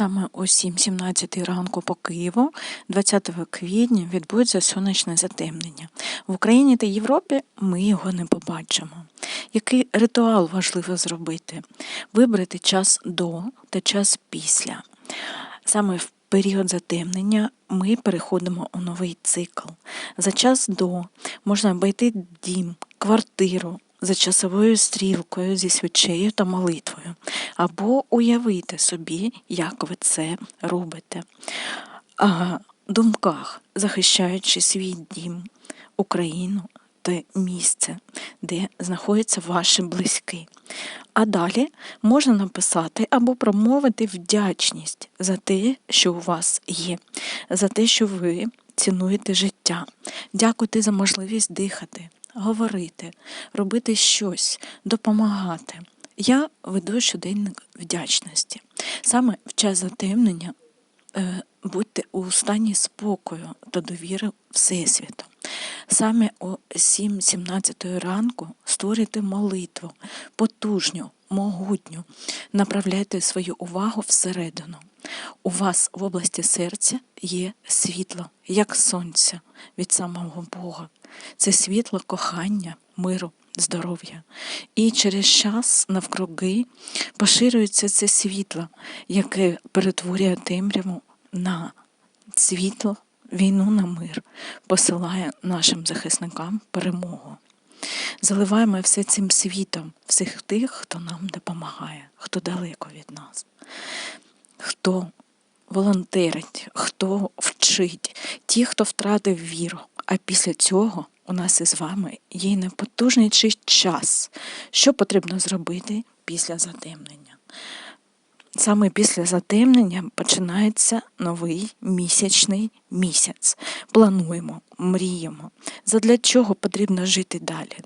Саме о 7.17 ранку по Києву, 20 квітня, відбудеться сонячне затемнення. В Україні та Європі ми його не побачимо. Який ритуал важливо зробити? Вибрати час до та час після. Саме в період затемнення ми переходимо у новий цикл. За час до можна обійти дім, квартиру за часовою стрілкою зі свічею та молитвою, або уявити собі, як ви це робите. А думках, захищаючи свій дім, Україну та місце, де знаходяться ваші близькі. А далі можна написати або промовити вдячність за те, що у вас є, за те, що ви цінуєте життя. Дякуйте за можливість дихати, говорити, робити щось, допомагати. Я веду щоденник вдячності. Саме в час затемнення е, будьте у стані спокою та довіри Всесвіту. Саме о 7.17 ранку створюйте молитву, потужню, могутню, направляйте свою увагу всередину. У вас в області серця є світло, як сонце від самого Бога. Це світло кохання, миру, здоров'я. І через час навкруги поширюється це світло, яке перетворює темряву на світло, війну на мир, посилає нашим захисникам перемогу. Заливаємо все цим світом всіх тих, хто нам допомагає, хто далеко від нас, хто волонтерить, хто вчить, ті, хто втратив віру. А після цього у нас із вами є непотужний час, що потрібно зробити після затемнення. Саме після затемнення починається новий місячний місяць. Плануємо, мріємо. Задля чого потрібно жити далі?